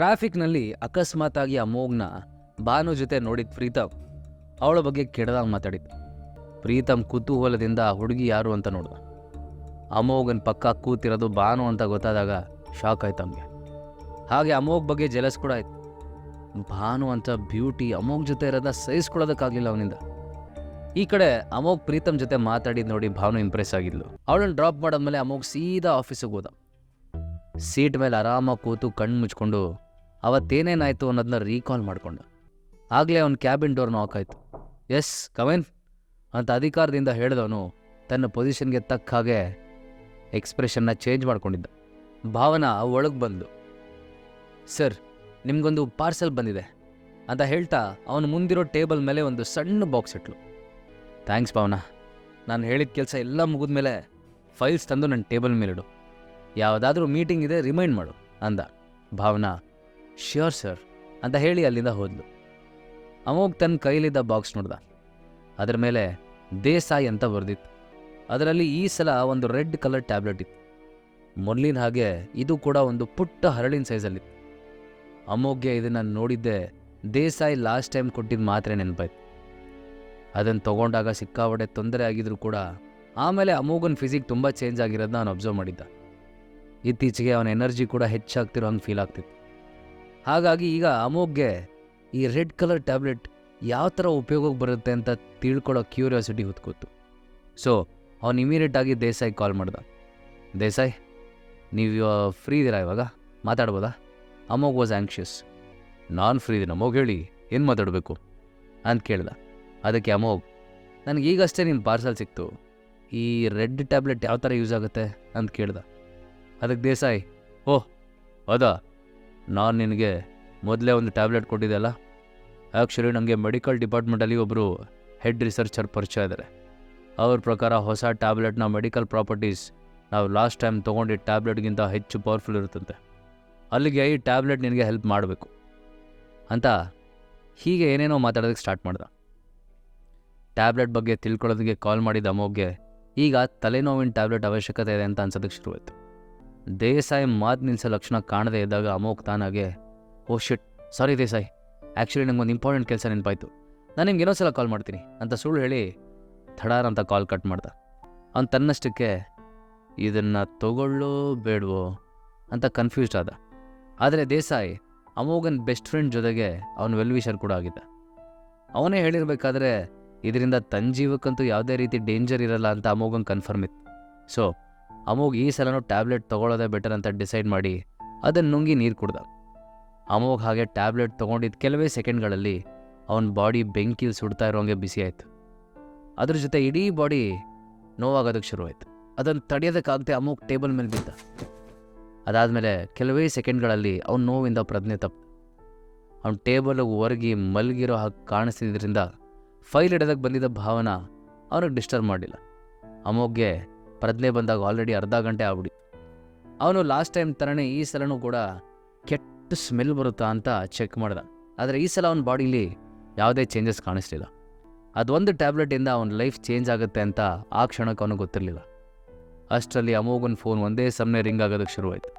ಟ್ರಾಫಿಕ್ನಲ್ಲಿ ಅಕಸ್ಮಾತಾಗಿ ಅಮೋಘ್ನ ಬಾನು ಜೊತೆ ನೋಡಿದ ಪ್ರೀತಮ್ ಅವಳ ಬಗ್ಗೆ ಕೆಡದಾಗ ಮಾತಾಡಿದ್ದು ಪ್ರೀತಮ್ ಕುತೂಹಲದಿಂದ ಹುಡುಗಿ ಯಾರು ಅಂತ ನೋಡ್ದ. ಅಮೋಘನ್ ಪಕ್ಕ ಕೂತಿರೋದು ಬಾನು ಅಂತ ಗೊತ್ತಾದಾಗ ಶಾಕ್ ಆಯ್ತು ಅವನಿಗೆ ಹಾಗೆ ಅಮೋಘ್ ಬಗ್ಗೆ ಜಲಸ್ ಕೂಡ ಆಯ್ತು. ಭಾನು ಅಂತ ಬ್ಯೂಟಿ ಅಮೋಘ್ ಜೊತೆ ಇರೋದ ಸಹಿಸ್ಕೊಳ್ಳೋದಕ್ಕಾಗಲಿಲ್ಲ ಅವನಿಂದ. ಈ ಕಡೆ ಅಮೋಘ್ ಪ್ರೀತಮ್ ಜೊತೆ ಮಾತಾಡಿದ್ ನೋಡಿ ಭಾನು ಇಂಪ್ರೆಸ್ ಆಗಿದ್ಲು. ಅವಳನ್ನ ಡ್ರಾಪ್ ಮಾಡಾದ್ಮೇಲೆ ಅಮೋಘ್ ಸೀದಾ ಆಫೀಸಿಗೆ ಹೋದ. ಸೀಟ್ ಮೇಲೆ ಆರಾಮಾಗಿ ಕೂತು ಕಣ್ಣು ಮುಚ್ಕೊಂಡು ಅವತ್ತೇನೇನಾಯ್ತು ಅನ್ನೋದನ್ನ ರೀಕಾಲ್ ಮಾಡಿಕೊಂಡು. ಆಗಲೇ ಅವನ ಕ್ಯಾಬಿನ್ ಡೋರ್ ನಾಕ್ ಆಯಿತು. ಎಸ್ ಕವೆನ್ ಅಂತ ಅಧಿಕಾರದಿಂದ ಹೇಳಿದವನು ತನ್ನ ಪೊಸಿಷನ್ಗೆ ತಕ್ಕ ಹಾಗೆ ಎಕ್ಸ್ಪ್ರೆಷನ್ನ ಚೇಂಜ್ ಮಾಡ್ಕೊಂಡಿದ್ದ. ಭಾವನಾ ಒಳಗೆ ಬಂದು ಸರ್ ನಿಮಗೊಂದು ಪಾರ್ಸೆಲ್ ಬಂದಿದೆ, ಅಂತ ಹೇಳ್ತಾ ಅವನು ಮುಂದಿರೋ ಟೇಬಲ್ ಮೇಲೆ ಒಂದು ಸಣ್ಣ ಬಾಕ್ಸ್ ಇಟ್ಲು. ಥ್ಯಾಂಕ್ಸ್ ಭಾವನಾ. ನಾನು ಹೇಳಿದ ಕೆಲಸ ಎಲ್ಲ ಮುಗಿದ ಮೇಲೆ ಫೈಲ್ಸ್ ತಂದು ನನ್ನ ಟೇಬಲ್ ಮೇಲಿಡು. ಯಾವುದಾದ್ರೂ ಮೀಟಿಂಗ್ ಇದೆ ರಿಮೈಂಡ್ ಮಾಡು, ಅಂದ. ಭಾವನಾ ಶ್ಯೂರ್ ಸರ್ ಅಂತ ಹೇಳಿ ಅಲ್ಲಿಂದ ಹೋದ್ಲು. ಅಮೋಗ್ ತನ್ನ ಕೈಲಿದ್ದ ಬಾಕ್ಸ್ ನೋಡ್ದ. ಅದರ ಮೇಲೆ ದೇಸಾಯಿ ಅಂತ ಬರೆದಿತ್ತು. ಅದರಲ್ಲಿ ಈ ಸಲ ಒಂದು ರೆಡ್ ಕಲರ್ ಟ್ಯಾಬ್ಲೆಟ್ ಇತ್ತು. ಮೊದಲಿನ ಹಾಗೆ ಇದು ಕೂಡ ಒಂದು ಪುಟ್ಟ ಹರಳಿನ ಸೈಜಲ್ಲಿತ್ತು ಅಮೋಘ್ಗೆ ಇದನ್ನು ನೋಡಿದ್ದೆ ದೇಸಾಯಿ ಲಾಸ್ಟ್ ಟೈಮ್ ಕೊಟ್ಟಿದ್ದು ಮಾತ್ರ ನೆನಪಾಯ್ತು. ಅದನ್ನು ತಗೊಂಡಾಗ ಸಿಕ್ಕಾಪಟ್ಟೆ ತೊಂದರೆ ಆಗಿದ್ರು ಕೂಡ ಆಮೇಲೆ ಅಮೋಘನ್ ಫಿಸಿಕ್ ತುಂಬ ಚೇಂಜ್ ಆಗಿರೋದನ್ನ ಅವನು ಅಬ್ಸರ್ವ್ ಮಾಡಿದ್ದ. ಇತ್ತೀಚೆಗೆ ಅವನ ಎನರ್ಜಿ ಕೂಡ ಹೆಚ್ಚಾಗ್ತಿರೋ ಹಂಗೆ ಫೀಲ್ ಆಗ್ತಿತ್ತು. ಹಾಗಾಗಿ ಈಗ ಅಮೋಘ್ಗೆ ಈ ರೆಡ್ ಕಲರ್ ಟ್ಯಾಬ್ಲೆಟ್ ಯಾವ ಥರ ಉಪಯೋಗಕ್ಕೆ ಬರುತ್ತೆ ಅಂತ ತಿಳ್ಕೊಳ್ಳೋ ಕ್ಯೂರಿಯಾಸಿಟಿ ಹೊತ್ಕೋತು. ಸೊ, ಅವನು ಇಮಿಡಿಯೇಟಾಗಿ ದೇಸಾಯಿ ಕಾಲ್ ಮಾಡ್ದ. ದೇಸಾಯಿ, ನೀವು ಫ್ರೀ ಇದ್ದೀರಾ ಇವಾಗ? ಮಾತಾಡ್ಬೋದಾ? ಅಮೋಗ್ ವಾಸ್ ಆ್ಯಂಕ್ಷಿಯಸ್ ನಾನು ಫ್ರೀ ಇದ್ದೀನಿ ಅಮೋಗ್ ಹೇಳಿ, ಏನು ಮಾತಾಡಬೇಕು? ಅಂತ ಕೇಳ್ದ. ಅದಕ್ಕೆ ಅಮೋಗ್ ನನಗೆ ಈಗಷ್ಟೇ ನಿನ್ನ ಪಾರ್ಸಲ್ ಸಿಕ್ತು. ಈ ರೆಡ್ ಟ್ಯಾಬ್ಲೆಟ್ ಯಾವ ಥರ ಯೂಸ್ ಆಗುತ್ತೆ? ಅಂತ ಕೇಳ್ದ. ಅದಕ್ಕೆ ದೇಸಾಯಿ, ಓಹ್, ಹೌದಾ? ನಾನು ನಿನಗೆ ಮೊದಲೇ ಒಂದು ಟ್ಯಾಬ್ಲೆಟ್ ಕೊಟ್ಟಿದ್ದೆ ಅಲ್ಲ? ಆ್ಯಕ್ಚುಲಿ ನನಗೆ ಮೆಡಿಕಲ್ ಡಿಪಾರ್ಟ್ಮೆಂಟಲ್ಲಿ ಒಬ್ಬರು ಹೆಡ್ ರಿಸರ್ಚರ್ ಪರಿಚಯ ಇದ್ದಾರೆ ಅವ್ರ ಪ್ರಕಾರ ಹೊಸ ಟ್ಯಾಬ್ಲೆಟ್ನ ಮೆಡಿಕಲ್ ಪ್ರಾಪರ್ಟೀಸ್ ನಾವು ಲಾಸ್ಟ್ ಟೈಮ್ ತೊಗೊಂಡಿದ್ದ ಟ್ಯಾಬ್ಲೆಟ್ಗಿಂತ ಹೆಚ್ಚು ಪವರ್ಫುಲ್ ಇರುತ್ತಂತೆ. ಅಲ್ಲಿಗೆ ಈ ಟ್ಯಾಬ್ಲೆಟ್ ನಿನಗೆ ಹೆಲ್ಪ್ ಮಾಡಬೇಕು. ಅಂತ ಹೀಗೆ ಏನೇನೋ ಮಾತಾಡೋದಕ್ಕೆ ಸ್ಟಾರ್ಟ್ ಮಾಡ್ದ. ಟ್ಯಾಬ್ಲೆಟ್ ಬಗ್ಗೆ ತಿಳ್ಕೊಳ್ಳೋದಕ್ಕೆ ಕಾಲ್ ಮಾಡಿದ ಅಮೋಗೆ ಈಗ ತಲೆನೋವಿನ ಟ್ಯಾಬ್ಲೆಟ್ ಅವಶ್ಯಕತೆ ಇದೆ ಅಂತ ಅನ್ಸೋದಕ್ಕೆ ಶುರುವಾಯಿತು. ದೇಸಾಯಿ ಮಾತು ನಿಲ್ಲಿಸೋ ಲಕ್ಷಣ ಕಾಣದೇ ಇದ್ದಾಗ ಅಮೋಕ್ ತಾನಾಗೆ, oh shit, sorry Desai. Actually ನಂಗೊಂದು ಇಂಪಾರ್ಟೆಂಟ್ ಕೆಲಸ ನೆನಪಾಯಿತು. ನಾನು ನಿಮ್ಗೆ ಇನ್ನೊಂದು ಸಲ ಕಾಲ್ ಮಾಡ್ತೀನಿ. ಅಂತ ಸುಳ್ಳು ಹೇಳಿ ಥಡಾರ್ ಅಂತ ಕಾಲ್ ಕಟ್ ಮಾಡ್ದ. ಅವ್ನು ತನ್ನಷ್ಟಕ್ಕೆ, ಇದನ್ನು ತಗೊಳ್ಳೋ ಬೇಡವೋ? ಅಂತ ಕನ್ಫ್ಯೂಸ್ಡ್ ಆದ. ಆದರೆ ದೇಸಾಯಿ ಅಮೋಗನ್ ಬೆಸ್ಟ್ ಫ್ರೆಂಡ್ ಜೊತೆಗೆ ಅವನು ವೆಲ್ವಿಷರ್ ಕೂಡ ಆಗಿದ್ದ. ಅವನೇ ಹೇಳಿರಬೇಕಾದ್ರೆ, ಇದರಿಂದ ತನ್ನ ಜೀವಕ್ಕಂತೂ ಯಾವುದೇ ರೀತಿ ಡೇಂಜರ್ ಇರಲ್ಲ ಅಂತ ಅಮೋಗನ್ ಕನ್ಫರ್ಮ್ ಇತ್ತು. ಸೊ ಅಮೋಘ್ ಈ ಸಲನೂ ಟ್ಯಾಬ್ಲೆಟ್ ತೊಗೊಳ್ಳೋದೇ ಬೆಟರ್ ಅಂತ ಡಿಸೈಡ್ ಮಾಡಿ ಅದನ್ನು ನುಂಗಿ ನೀರು ಕುಡ್ದ ಅಮೋಗ್ ಹಾಗೆ ಟ್ಯಾಬ್ಲೆಟ್ ತೊಗೊಂಡಿದ್ದ ಕೆಲವೇ ಸೆಕೆಂಡ್ಗಳಲ್ಲಿ ಅವನ ಬಾಡಿ ಬೆಂಕಿಲಿ ಸುಡ್ತಾ ಇರೋಂಗೆ ಬಿಸಿ ಆಯಿತು. ಅದ್ರ ಜೊತೆ ಇಡೀ ಬಾಡಿ ನೋವಾಗೋದಕ್ಕೆ ಶುರುವಾಯಿತು. ಅದನ್ನು ತಡೆಯೋದಕ್ಕಾಗದೆ ಅಮೋಗ್ ಟೇಬಲ್ ಮೇಲೆ ಬಿದ್ದ. ಅದಾದಮೇಲೆ ಕೆಲವೇ ಸೆಕೆಂಡ್ಗಳಲ್ಲಿ ಅವನ ನೋವಿಂದ ಪ್ರಜ್ಞೆ ತಪ್ಪ. ಅವನ ಟೇಬಲ್ ಒರಗಿ ಮಲಗಿರೋ ಹಾಗೆ ಕಾಣಿಸ್ತಿದ್ದರಿಂದ ಫೈಲ್ ಹಿಡೋದಕ್ಕೆ ಬಂದಿದ್ದ ಭಾವನ ಅವ್ರಿಗೆ ಡಿಸ್ಟರ್ಬ್ ಮಾಡಿಲ್ಲ. ಅಮೋಘ್ಗೆ ಪ್ರಜ್ಞೆ ಬಂದಾಗ ಆಲ್ರೆಡಿ ಅರ್ಧ ಗಂಟೆ ಆಗ್ಬಿಡಿ. ಅವನು ಲಾಸ್ಟ್ ಟೈಮ್ ಥರನೇ ಈ ಸಲನೂ ಕೂಡ ಕೆಟ್ಟ ಸ್ಮೆಲ್ ಬರುತ್ತಾ ಅಂತ ಚೆಕ್ ಮಾಡ್ದ. ಆದರೆ ಈ ಸಲ ಅವನ ಬಾಡಿಲಿ ಯಾವುದೇ ಚೇಂಜಸ್ ಕಾಣಿಸ್ಲಿಲ್ಲ. ಅದೊಂದು ಟ್ಯಾಬ್ಲೆಟಿಂದ ಅವನ ಲೈಫ್ ಚೇಂಜ್ ಆಗುತ್ತೆ ಅಂತ ಆ ಕ್ಷಣಕ್ಕೆ ಅವನಿಗೆ ಗೊತ್ತಿರಲಿಲ್ಲ. ಅಷ್ಟರಲ್ಲಿ ಅಮೋಘನ್ ಫೋನ್ ಒಂದೇ ಸಮನೆ ರಿಂಗ್ ಆಗೋದಕ್ಕೆ ಶುರುವಾಯಿತು.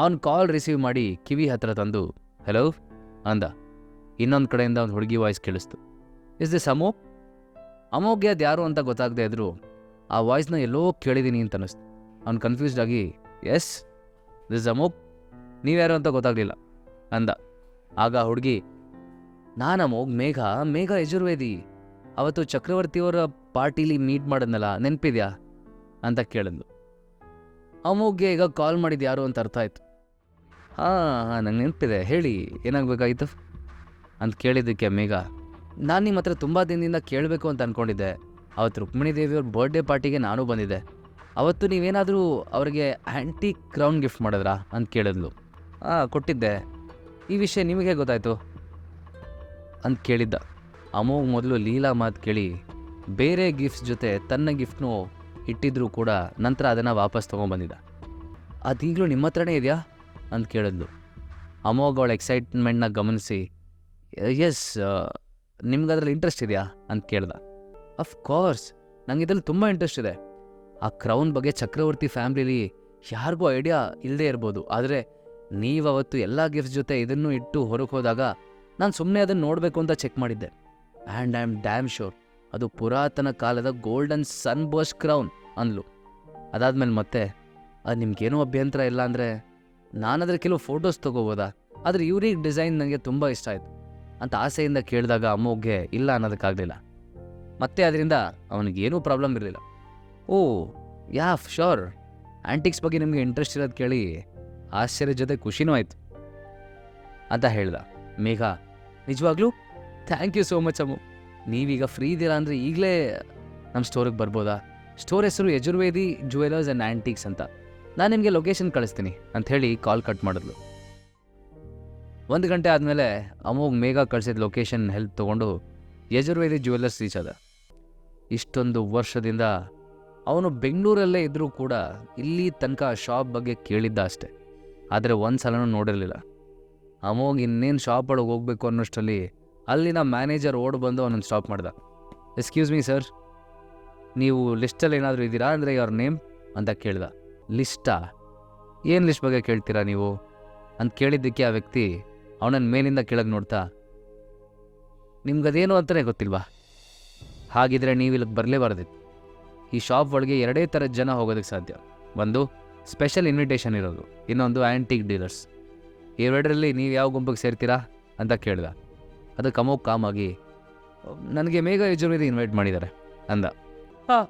ಅವನು ಕಾಲ್ ರಿಸೀವ್ ಮಾಡಿ ಕಿವಿ ಹತ್ರ ತಂದು ಹಲೋ ಅಂದ. ಇನ್ನೊಂದು ಕಡೆಯಿಂದ ಒಂದು ಹುಡುಗಿ ವಾಯ್ಸ್ ಕೇಳಿಸ್ತು. ಇಸ್ ದಿಸ್ ಅಮೋಘ್ಗೆ ಅದು ಯಾರು ಅಂತ ಗೊತ್ತಾಗದೇ ಇದ್ರು ಆ ವಾಯ್ಸ್ನ ಎಲ್ಲೋ ಕೇಳಿದ್ದೀನಿ ಅಂತ ಅನ್ನಿಸ್ತು ಅವ್ನು ಕನ್ಫ್ಯೂಸ್ಡ್ ಆಗಿ ಎಸ್ ದಿಸ್ ಅಮೋಕ್ ನೀವ್ಯಾರು ಅಂತ ಗೊತ್ತಾಗಲಿಲ್ಲ, ಅಂದ. ಆಗ ಹುಡುಗಿ, ನಾನು ಅಮೋಗ್ ಮೇಘ ಮೇಘ ಯಜುರ್ವೇದಿ. ಅವತ್ತು ಚಕ್ರವರ್ತಿಯವರ ಪಾರ್ಟಿಲಿ ಮೀಟ್ ಮಾಡಿದ್ನಲ್ಲ, ನೆನಪಿದ್ಯಾ? ಅಂತ ಕೇಳಿದ್ಲು. ಅಮೋಗ್ಗೆ ಈಗ ಕಾಲ್ ಮಾಡಿದ್ದು ಯಾರು ಅಂತ ಅರ್ಥ ಆಯಿತು. ಹಾಂ ಹಾಂ, ನಂಗೆ ನೆನಪಿದೆ. ಹೇಳಿ, ಏನಾಗಬೇಕಾಗಿತ್ತು? ಅಂತ ಕೇಳಿದ್ದಕ್ಕೆ ಮೇಘ, ನಾನು ನಿಮ್ಮ ಹತ್ರ ತುಂಬ ದಿನದಿಂದ ಕೇಳಬೇಕು ಅಂತ ಅಂದ್ಕೊಂಡಿದ್ದೆ ಅವತ್ತು ರುಕ್ಮಿಣಿ ದೇವಿಯವ್ರ ಬರ್ಡೇ ಪಾರ್ಟಿಗೆ ನಾನು ಬಂದಿದ್ದೆ. ಅವತ್ತು ನೀವೇನಾದರೂ ಅವ್ರಿಗೆ ಆ್ಯಂಟಿ ಕ್ರೌನ್ ಗಿಫ್ಟ್ ಮಾಡಿದ್ರಾ ಅಂತ ಕೇಳಿದ್ಲು. ಹಾಂ ಕೊಟ್ಟಿದ್ದೆ. ಈ ವಿಷಯ ನಿಮಗೆ ಗೊತ್ತಾಯ್ತು ಅಂತ ಕೇಳಿದ್ದ. ಅಮೋಘ್ ಮೊದಲು ಲೀಲಾ ಮಾತು ಕೇಳಿ, ಬೇರೆ ಗಿಫ್ಟ್ಸ್ ಜೊತೆ ತನ್ನ ಗಿಫ್ಟ್ನು ಇಟ್ಟಿದ್ರೂ ಕೂಡ ನಂತರ ಅದನ್ನು ವಾಪಸ್ ತೊಗೊಂಬಂದಿದ್ದ. ಈಗಲೂ ನಿಮ್ಮ ಹತ್ರನೇ ಇದೆಯಾ? ಅಂತ ಕೇಳಿದ್ಲು. ಅಮೋಘ್ ಅವಳ ಎಕ್ಸೈಟ್ಮೆಂಟ್ನ ಗಮನಿಸಿ ಎಸ್ ನಿಮ್ಗೆ ಅದರಲ್ಲಿ ಇಂಟ್ರೆಸ್ಟ್ ಇದೆಯಾ? ಅಂತ ಕೇಳ್ದ. ಅಫ್ ಕೋರ್ಸ್ ನಂಗೆ ಇದ್ರಲ್ಲಿ ತುಂಬ ಇಂಟ್ರೆಸ್ಟ್ ಇದೆ. ಆ ಕ್ರೌನ್ ಬಗ್ಗೆ ಚಕ್ರವರ್ತಿ ಫ್ಯಾಮಿಲಿಲಿ ಯಾರಿಗೂ ಐಡಿಯಾ ಇಲ್ಲದೆ ಇರ್ಬೋದು. ಆದರೆ ನೀವು ಅವತ್ತು ಎಲ್ಲ ಗಿಫ್ಟ್ಸ್ ಜೊತೆ ಇದನ್ನು ಇಟ್ಟು ಹೊರಗೆ ಹೋದಾಗ ನಾನು ಸುಮ್ಮನೆ ಅದನ್ನು ನೋಡಬೇಕು ಅಂತ ಚೆಕ್ ಮಾಡಿದ್ದೆ. And I am damn sure ಅದು ಪುರಾತನ ಕಾಲದ ಗೋಲ್ಡನ್ ಸನ್ ಬೋಸ್ ಕ್ರೌನ್ ಅಂದ್ಲು. ಅದಾದಮೇಲೆ ಮತ್ತೆ ಅದು ನಿಮ್ಗೇನೂ ಅಭ್ಯಂತರ ಇಲ್ಲ ಅಂದರೆ ನಾನಾದರೆ ಕೆಲವು ಫೋಟೋಸ್ ತೊಗೋಬೋದಾ? ಆದರೆ ಇವ್ರಿಗೆ ಡಿಸೈನ್ ನನಗೆ ತುಂಬ ಇಷ್ಟ ಆಯಿತು. ಅಂತ ಆಸೆಯಿಂದ ಕೇಳಿದಾಗ ಅಮ್ಮೋಗೆ ಇಲ್ಲ ಅನ್ನೋದಕ್ಕಾಗಲಿಲ್ಲ. ಮತ್ತೆ ಅದರಿಂದ ಅವನಿಗೇನೂ ಪ್ರಾಬ್ಲಮ್ ಇರಲಿಲ್ಲ. ಓ, ಯಾ ಶೋರ್ ಆ್ಯಂಟಿಕ್ಸ್ ಬಗ್ಗೆ ನಿಮಗೆ ಇಂಟ್ರೆಸ್ಟ್ ಇರೋದು ಕೇಳಿ ಆಶ್ಚರ್ಯ ಜೊತೆ ಖುಷಿನೂ ಆಯಿತು. ಅಂತ ಹೇಳ್ದ. ಮೇಘ, ನಿಜವಾಗ್ಲೂ? Thank you so much Ammu. ನೀವೀಗ ಫ್ರೀ ಇದ್ದೀರಾ ಅಂದರೆ ಈಗಲೇ ನಮ್ಮ ಸ್ಟೋರಿಗೆ ಬರ್ಬೋದಾ? ಸ್ಟೋರ್ ಹೆಸರು ಯಜುರ್ವೇದಿ ಜುವೆಲರ್ಸ್ ಆ್ಯಂಡ್ ಆ್ಯಂಟಿಕ್ಸ್ ಅಂತ. ನಾನು ನಿಮಗೆ ಲೊಕೇಶನ್ ಕಳಿಸ್ತೀನಿ ಅಂತ ಹೇಳಿ ಕಾಲ್ ಕಟ್ ಮಾಡಿದ್ಲು. ಒಂದು ಗಂಟೆ ಆದಮೇಲೆ ಅಮೋಗ್ ಮೇಘ ಕಳಿಸಿದ ಲೊಕೇಶನ್ ಹೆಲ್ಪ್ ತೊಗೊಂಡು ಯಜುರ್ವೇದಿ ಜ್ಯುವೆಲ್ಲರ್ಸ್ ರೀಚ್ ಆದ. ಇಷ್ಟೊಂದು ವರ್ಷದಿಂದ ಅವನು ಬೆಂಗಳೂರಲ್ಲೇ ಇದ್ದರೂ ಕೂಡ ಇಲ್ಲಿ ತನಕ ಶಾಪ್ ಬಗ್ಗೆ ಕೇಳಿದ್ದ ಅಷ್ಟೆ. ಆದರೆ ಒಂದು ಸಲನೂ ನೋಡಿರಲಿಲ್ಲ. ಅಮೋಗ್ ಇನ್ನೇನು ಶಾಪ್ ಒಳಗೆ ಹೋಗ್ಬೇಕು ಅನ್ನೋಷ್ಟರಲ್ಲಿ ಅಲ್ಲಿನ ಮ್ಯಾನೇಜರ್ ಓಡ್ ಬಂದು ಅವನನ್ನು ಸ್ಟಾಪ್ ಮಾಡ್ದ. ಎಕ್ಸ್ಕ್ಯೂಸ್ ಮೀ ಸರ್ ನೀವು ಲಿಸ್ಟಲ್ಲಿ ಏನಾದರೂ ಇದ್ದೀರಾ? ಅಂದರೆ ಯುವರ್ ನೇಮ್ ಅಂತ ಕೇಳ್ದ. ಲಿಸ್ಟಾ? ಏನು ಲಿಸ್ಟ್ ಬಗ್ಗೆ ಕೇಳ್ತೀರಾ ನೀವು? ಅಂತ ಕೇಳಿದ್ದಕ್ಕೆ ಆ ವ್ಯಕ್ತಿ ಅವನನ್ನು ಮೇಲಿಂದ ಕೆಳಗೆ ನೋಡ್ತಾ, ನಿಮ್ಗದೇನು ಅಂತಲೇ ಗೊತ್ತಿಲ್ವಾ? ಹಾಗಿದ್ರೆ ನೀವು ಇಲ್ಲಿಗೆ ಬರಲೇಬಾರ್ದಿತ್ತು ಈ ಶಾಪ್ ಒಳಗೆ ಎರಡೇ ಥರದ ಜನ ಹೋಗೋದಕ್ಕೆ ಸಾಧ್ಯ. ಒಂದು ಸ್ಪೆಷಲ್ ಇನ್ವಿಟೇಷನ್ ಇರೋದು. ಇನ್ನೊಂದು ಆ್ಯಂಟಿಕ್ ಡೀಲರ್ಸ್ ಎರಡರಲ್ಲಿ ನೀವು ಯಾವ ಗುಂಪಿಗೆ ಸೇರ್ತೀರಾ ಅಂತ ಕೇಳಿದ. ಅದು ಅಮೋಕ್ ಕಾಮಾಗಿ ನನಗೆ ಮೇಘ ಯಜುರ್ವೇದಿ ಇನ್ವೈಟ್ ಮಾಡಿದ್ದಾರೆ ಅಂದ. ಹಾಂ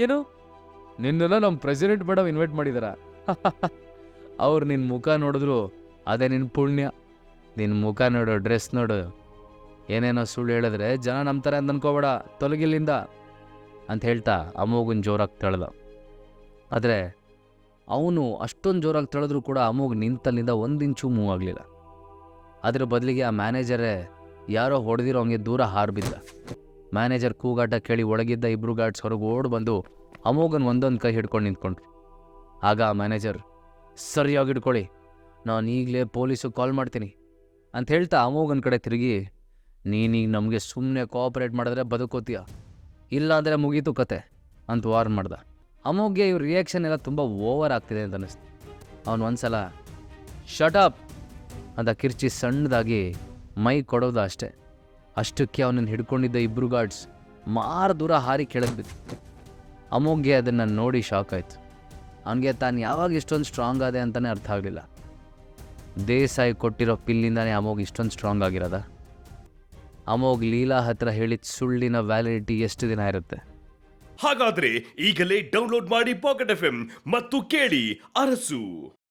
ಏನು? ನಿನ್ನೆಲ್ಲ ನಮ್ಮ ಪ್ರೆಸಿಡೆಂಟ್ ಮೇಡಮ್ ಇನ್ವೈಟ್ ಮಾಡಿದಾರ. ಅವ್ರು ನಿನ್ನ ಮುಖ ನೋಡಿದ್ರು ಅದೇ ನಿನ್ನ ಪುಣ್ಯ. ನಿನ್ನ ಮುಖ ನೋಡು ಡ್ರೆಸ್ ನೋಡು ಏನೇನೋ ಸುಳ್ಳು ಹೇಳಿದ್ರೆ ಜನ ನಂಬ್ತಾರೆ ಅಂತ ಅನ್ಕೋಬೇಡ ತೊಲಗಿಲ್ಲಿಂದ ಅಂತ ಹೇಳ್ತಾ ಅಮೋಗನ್ ಜೋರಾಗಿ ತಳೆದ. ಆದರೆ ಅವನು ಅಷ್ಟೊಂದು ಜೋರಾಗಿ ತಳೆದ್ರೂ ಕೂಡ ಅಮೋಗ್ ನಿಂತಲ್ಲಿಂದ ಒಂದು ಇಂಚು ಮೂವ್ ಆಗಲಿಲ್ಲ. ಅದರ ಬದಲಿಗೆ ಆ ಮ್ಯಾನೇಜರೇ ಯಾರೋ ಹೊಡೆದಿರೋ ಹಂಗೆ ದೂರ ಹಾರ್ಬಿದ್ದ. ಮ್ಯಾನೇಜರ್ ಕೂಗಾಟ ಕೇಳಿ ಒಳಗಿದ್ದ ಇಬ್ರು ಗಾರ್ಡ್ಸ್ ಹೊರಗೆ ಓಡ್ ಬಂದು ಅಮೋಗನ್ ಒಂದೊಂದು ಕೈ ಹಿಡ್ಕೊಂಡು ನಿಂತ್ಕೊಂಡ್ರು. ಆಗ ಆ ಮ್ಯಾನೇಜರ್ ಸರಿಯಾಗಿ ಹಿಡ್ಕೊಳ್ಳಿ ನಾನು ಈಗಲೇ ಪೊಲೀಸಿಗೆ ಕಾಲ್ ಮಾಡ್ತೀನಿ ಅಂತ ಹೇಳ್ತಾ ಅಮೋಗನ್ ಕಡೆ ತಿರುಗಿ ನೀನೀಗ ನಮಗೆ ಸುಮ್ಮನೆ ಕೋಆಪ್ರೇಟ್ ಮಾಡಿದ್ರೆ ಬದುಕೋತೀಯ? ಇಲ್ಲಾಂದರೆ ಮುಗೀತು ಕತೆ, ಅಂತ ವಾರ್ನ್ ಮಾಡ್ದ. ಅಮೋಗ್ಗೆ ಇವ್ರ ರಿಯಾಕ್ಷನ್ ಎಲ್ಲ ತುಂಬ ಓವರ್ ಆಗ್ತಿದೆ ಅಂತ ಅನ್ನಿಸ್ತು. ಅವನು ಒಂದ್ಸಲ ಶಟಪ್ ಅಂತ ಕಿರ್ಚಿ ಸಣ್ಣದಾಗಿ ಮೈ ಕೊಡೋದು ಅಷ್ಟೇ. ಅಷ್ಟಕ್ಕೆ ಅವನನ್ನು ಹಿಡ್ಕೊಂಡಿದ್ದ ಇಬ್ಬರು ಗಾರ್ಡ್ಸ್ ಮಾರು ದೂರ ಹಾರಿ ಕೆಳಗೆ ಬಿತ್ತು ಅದನ್ನು ನೋಡಿ ಶಾಕ್ ಆಯಿತು. ಅವನಿಗೆ ತಾನು ಯಾವಾಗ ಇಷ್ಟೊಂದು ಸ್ಟ್ರಾಂಗ್ ಆದೆ ಅಂತಲೇ ಅರ್ಥ ಆಗಲಿಲ್ಲ. ದೇಸಾಯಿ ಕೊಟ್ಟಿರೋ ಪಿಲ್ಲಿಂದಾನೇ ಅಮೋಗ್ ಇಷ್ಟೊಂದು ಸ್ಟ್ರಾಂಗ್ ಆಗಿರೋದ? ಅಮೋಗ್ ಲೀಲಾ ಹತ್ರ ಹೇಳಿದ ಸುಳ್ಳಿನ ವ್ಯಾಲಿಡಿಟಿ ಎಷ್ಟು ದಿನ ಇರುತ್ತೆ? ಹಾಗಾದ್ರೆ ಈಗಲೇ ಡೌನ್ಲೋಡ್ ಮಾಡಿ ಪಾಕೆಟ್ ಎಫ್ ಮತ್ತು ಕೇಳಿ ಅರಸು.